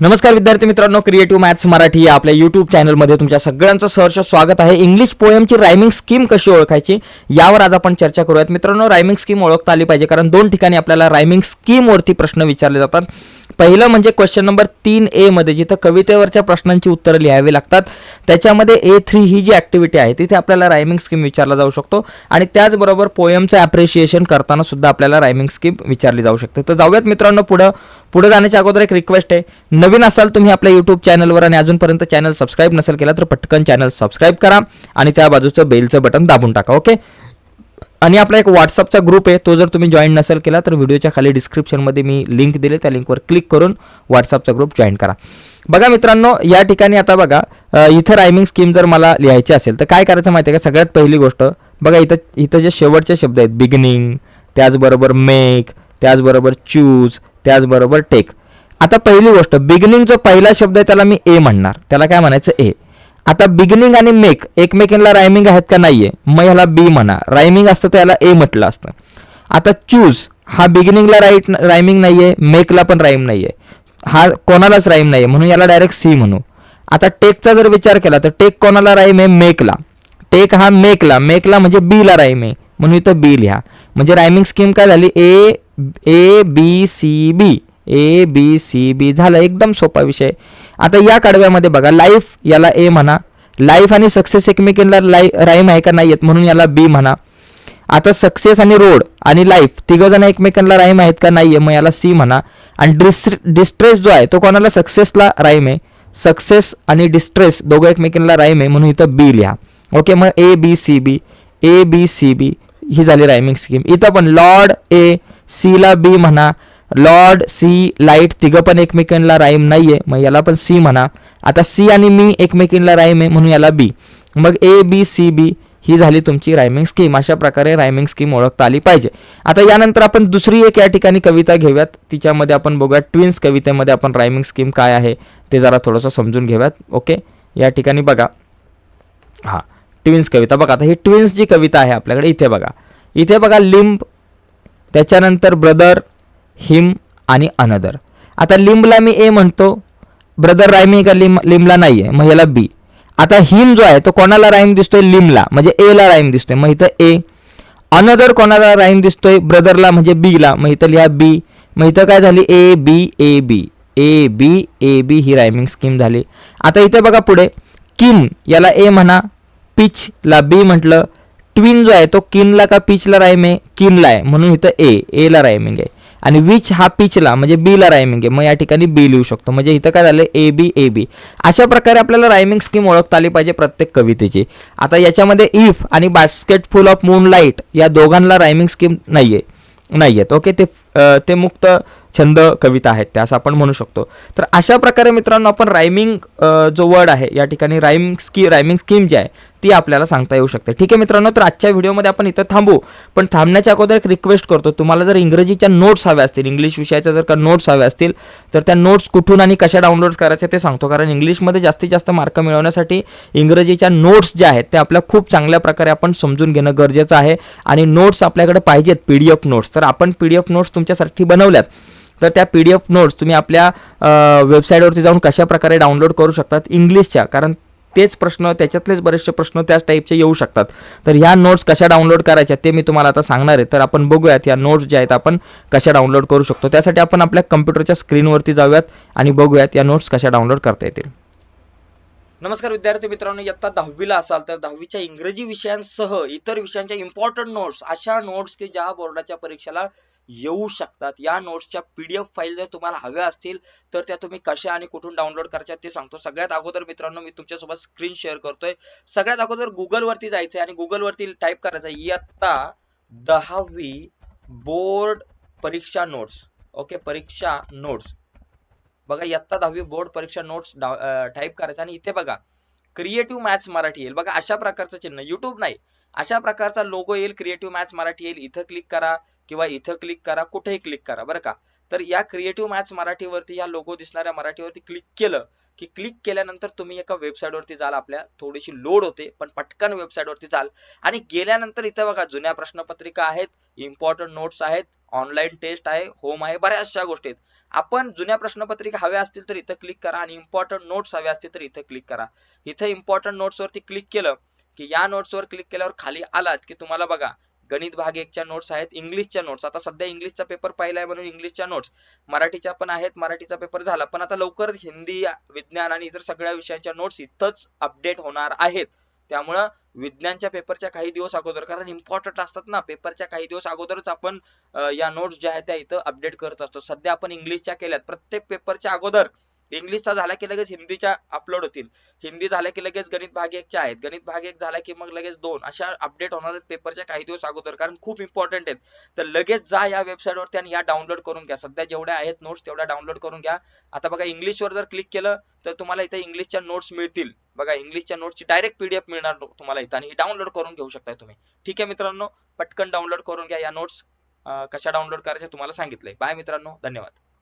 नमस्कार विद्यार्थी मित्रांनो क्रिएटिव्ह मॅथ्स मराठी या आपल्या युट्यूब चॅनलमध्ये तुमच्या सगळ्यांचं सहर्ष स्वागत आहे. इंग्लिश पोएमची रायमिंग स्कीम कशी ओळखायची यावर आज आपण चर्चा करूयात. मित्रांनो रायमिंग स्कीम ओळखता आली पाहिजे कारण दोन ठिकाणी आपल्याला रायमिंग स्कीमवरती प्रश्न विचारले जातात. पहिलं म्हणजे क्वेश्चन नंबर तीन ए मध्ये जिथं कवितेवरच्या प्रश्नांची उत्तरं लिहावी लागतात. त्याच्यामध्ये ए थ्री ही जी ॲक्टिव्हिटी आहे तिथे आपल्याला रायमिंग स्कीम विचारला जाऊ शकतो. आणि त्याचबरोबर पोयमचं ॲप्रिशिएशन करताना सुद्धा आपल्याला रायमिंग स्कीम विचारली जाऊ शकते. तर जाऊयात मित्रांनो पुढं. पुढे जाण्याच्या अगोदर एक रिक्वेस्ट आहे. नवीन असाल तुम्ही आपल्या यूट्यूब चॅनलवर आणि अजूनपर्यंत चॅनल सबस्क्राईब नसेल केला तर पटकन चॅनल सबस्क्राईब करा. आणि त्या बाजूचं बेलचं बटन दाबून टाका ओके आणि आपला एक व्हॉट्सअपचा ग्रुप आहे तो जर तुम्ही जॉईन नसेल केला तर व्हिडिओच्या खाली डिस्क्रिप्शनमध्ये मी लिंक दिले त्या लिंकवर क्लिक करून व्हॉट्सअपचा ग्रुप जॉईन करा. बघा मित्रांनो या ठिकाणी आता बघा इथं रायमिंग स्कीम जर मला लिहायची असेल तर काय करायचं माहिती आहे का? सगळ्यात पहिली गोष्ट बघा इथं इथं जे शेवटचे शब्द आहेत बिगिनिंग त्याचबरोबर मेक त्याचबरोबर चूज त्याचबरोबर टेक आता पहिली गोष्ट बिगिनिंग जो पहिला शब्द आहे त्याला मी ए म्हणणार. त्याला काय म्हणायचं? ए आता बिगिनिंग आणि मेक एकमेकींना रायमिंग आहेत का नाहीये? मग ह्याला बी म्हणा. रायमिंग असतं तर याला ए म्हटलं असतं. आता चूज हा बिगिनिंगला राईट रायमिंग नाहीये मेकला पण राईम नाहीये. हा कोणालाच राईम नाहीये म्हणून याला डायरेक्ट सी म्हणू. आता टेकचा जर विचार केला तर टेक कोणाला राईम आहे? मेकला टेक हा मेकला मेकला म्हणजे बीला राईम आहे. म्हणून इथं बी लिहा. म्हणजे रायमिंग स्कीम काय झाली? ए A B C B A B C B झालं एकदम सोपा विषय. आता या कडव्यामध्ये बघा लाईफ याला ए म्हणा. लाईफ आणि सक्सेस एकमेकींना लाई राईम आहे का नाही आहेत म्हणून याला बी म्हणा. आता सक्सेस आणि रोड आणि लाईफ तिघं जण एकमेकांना राईम आहेत का नाही आहे मग याला सी म्हणा. आणि डिस डिस्ट्रेस जो आहे तो कोणाला सक्सेसला राईम आहे? सक्सेस आणि डिस्ट्रेस दोघं एकमेकांना राईम आहे म्हणून इथं बी लिहा. ओके मग A B C B A B C B ही झाली रायमिंग स्कीम इथं पण लॉर्ड ए सीला बी म्हणा. लॉर्ड सी लाइट तिघं पण एकमेकांना राईम नाही आहे मग याला पण सी म्हणा. आता सी आणि मी एकमेकींना राईम आहे म्हणून याला बी. मग ए बी सी बी ही झाली तुमची रायमिंग स्कीम. अशा प्रकारे रायमिंग स्कीम ओळखता आली पाहिजे. आता यानंतर आपण दुसरी एक या ठिकाणी कविता घेऊयात. तिच्यामध्ये आपण बघूयात ट्विन्स कवितेमध्ये आपण रायमिंग स्कीम काय आहे ते जरा थोडंसं समजून घेऊयात. ओके? या ठिकाणी बघा. हां ट्विन्स कविता. बघा आता ही ट्विन्स जी कविता आहे आपल्याकडे इथे बघा. इथे बघा लिंब त्याच्यानंतर ब्रदर हिम आणि अनदर. आता लिंबला मी ए म्हणतो. ब्रदर रायमिंग का लिम लिमला नाही आहे मग ह्याला बी. आता हिम जो आहे तो कोणाला राईम दिसतोय? लिमला म्हणजे एला राईम दिसतोय. मग इथं ए. अनदर कोणाला राईम दिसतोय? ब्रदरला म्हणजे बीला. मग इथं लिहा बी. मग इथं काय झाली? A B A B. A B A B he rhyming scheme झाली. आता इथे बघा पुढे. किन याला ए म्हणा. पिचला बी म्हटलं. ट्विन जो आहे तो किनला का पिचला राईम आहे? किनला आहे. म्हणून इथं ए. एला रायमिंग आहे. आणि विच हा पिचला म्हणजे बीला रायमिंग आहे. मग या ठिकाणी बी लिहू शकतो. म्हणजे इथं काय झालं ए बी ए बी अशा प्रकारे आपल्याला रायमिंग स्कीम ओळखता आली पाहिजे प्रत्येक कवितेची. आता याच्यामध्ये इफ आणि basket full of moon light या दोघांना रायमिंग स्कीम नाही आहे नाही आहेत ओके ते ते मुक्त छंद कविता आहेत त्या असं आपण म्हणू शकतो. तर अशा प्रकारे मित्रांनो आपण रायमिंग जो वर्ड आहे या ठिकाणी रायमिंग स्की रायमिंग स्कीम जी आहे ती आपल्याला सांगता येऊ शकते. ठीक आहे मित्रांनो तर आजच्या व्हिडिओमध्ये आपण इथं थांबू. पण थांबण्याच्या अगोदर एक रिक्वेस्ट करतो. तुम्हाला जर इंग्रजीच्या नोट्स हव्या असतील इंग्लिश विषयाच्या जर का नोट्स हव्या असतील तर त्या नोट्स कुठून आणि कशा डाउनलोड करायच्या ते सांगतो. कारण इंग्लिशमध्ये जास्तीत जास्त मार्क मिळवण्यासाठी इंग्रजीच्या नोट्स ज्या आहेत त्या आपल्या खूप चांगल्या प्रकारे आपण समजून घेणं गरजेचं आहे. आणि नोट्स आपल्याकडे पाहिजेत पी डी एफ नोट्स तर आपण पी डी एफ नोट्स तुमच्यासाठी बनवल्यात. तर त्या पी डी एफ नोट्स तुम्ही आपल्या वेबसाईटवरती जाऊन कशा प्रकारे डाउनलोड करू शकतात इंग्लिशच्या कारण तेच प्रश्न त्याच्यातलेच बरेचसे प्रश्न त्याच टाईपचे येऊ शकतात. तर ह्या नोट्स कशा डाउनलोड करायच्या ते मी तुम्हाला आता सांगणार आहे. तर आपण बघूयात या नोट्स ज्या आहेत आपण कशा डाउनलोड करू शकतो. त्यासाठी आपण आपल्या कम्प्युटरच्या स्क्रीनवरती जाऊयात आणि बघूयात या नोट्स कशा डाउनलोड करता येतील. नमस्कार विद्यार्थी मित्रांनो इयत्ता दहावीला असाल तर दहावीच्या इंग्रजी विषयांसह इतर विषयांच्या इम्पॉर्टंट नोट्स अशा नोट्स की ज्या बोर्डाच्या परीक्षेला येऊ शकतात. या नोट्सच्या पीडीएफ फाईल जर तुम्हाला हव्या असतील तर त्या तुम्ही कशा आणि कुठून डाउनलोड करायच्या ते सांगतो. सगळ्यात अगोदर मित्रांनो मी तुमच्यासोबत स्क्रीन शेअर करतोय. सगळ्यात अगोदर गुगल वरती जायचंय आणि गुगल वरती टाईप करायचं इयत्ता दहावी बोर्ड परीक्षा नोट्स ओके परीक्षा नोट्स बघा इयत्ता दहावी बोर्ड परीक्षा नोट्स टाईप करायचं आणि इथे बघा क्रिएटिव्ह मॅथ्स मराठी येईल. बघा अशा प्रकारचं चिन्ह. युट्यूब नाही. अशा प्रकारचा लोगो येईल क्रिएटिव्ह मॅथ्स मराठी येईल. इथं क्लिक करा. किंवा इथं क्लिक करा कुठेही क्लिक करा बरं का? तर या क्रिएटिव्ह मॅथ्स मराठीवरती या लोगो दिसणाऱ्या मराठीवरती क्लिक केलं की क्लिक केल्यानंतर तुम्ही एका वेबसाईटवरती जाल आपल्या थोडीशी लोड होते पण पटकन वेबसाईट वरती जाल. आणि गेल्यानंतर इथं बघा जुन्या प्रश्नपत्रिका आहेत इम्पॉर्टंट नोट्स आहेत ऑनलाईन टेस्ट आहे होम आहे बऱ्याचशा गोष्टी आहेत. आपण जुन्या प्रश्नपत्रिका हव्या असतील तर इथं क्लिक करा आणि इम्पॉर्टंट नोट्स हवे असतील तर इथं क्लिक करा. इथं इम्पॉर्टंट नोट्सवरती क्लिक केलं की या नोट्स वर क्लिक केल्यावर खाली आलात की तुम्हाला बघा गणित भाग एकच्या नोट्स आहेत इंग्लिशच्या नोट्स आता सध्या इंग्लिशचा पेपर पाहिलाय म्हणून इंग्लिशच्या नोट्स मराठीच्या पण आहेत मराठीचा पेपर झाला. पण आता लवकर हिंदी विज्ञान आणि इतर सगळ्या विषयांच्या नोट्स इथंच अपडेट होणार आहेत. त्यामुळं विज्ञानच्या पेपरच्या काही दिवस अगोदर कारण इम्पॉर्टंट असतात ना पेपरच्या काही दिवस अगोदरच आपण या नोट्स ज्या आहेत त्या इथं अपडेट करत असतो. सध्या आपण इंग्लिशच्या केल्यात. प्रत्येक पेपरच्या अगोदर इंग्लिशचा झाला की लगेच हिंदीच्या अपलोड होतील. हिंदी झाल्या की लगेच गणित भाग एकच्या आहेत. गणित भाग एक झाला की मग लगेच दोन. अशा अपडेट होणार आहेत पेपरच्या काही दिवस अगोदर. कारण खूप इम्पॉर्टंट आहेत. तर लगेच जा या वेबसाईटवरती आणि या डाउनलोड करून घ्या. सध्या जेवढ्या आहेत नोट्स तेवढ्या डाउनलोड करून घ्या. आता बघा इंग्लिशवर जर क्लिक केलं तर तुम्हाला इथे इंग्लिशच्या नोट्स मिळतील. बघा इंग्लिशच्या नोट्सची डायरेक्ट पीडीएफ मिळणार तुम्हाला इथं. आणि डाउनलोड करून घेऊ शकता तुम्ही. ठीक आहे मित्रांनो? पटकन डाउनलोड करून घ्या. या नोट्स कशा डाउनलोड करायच्या तुम्हाला सांगितलंय. बाय मित्रांनो. धन्यवाद.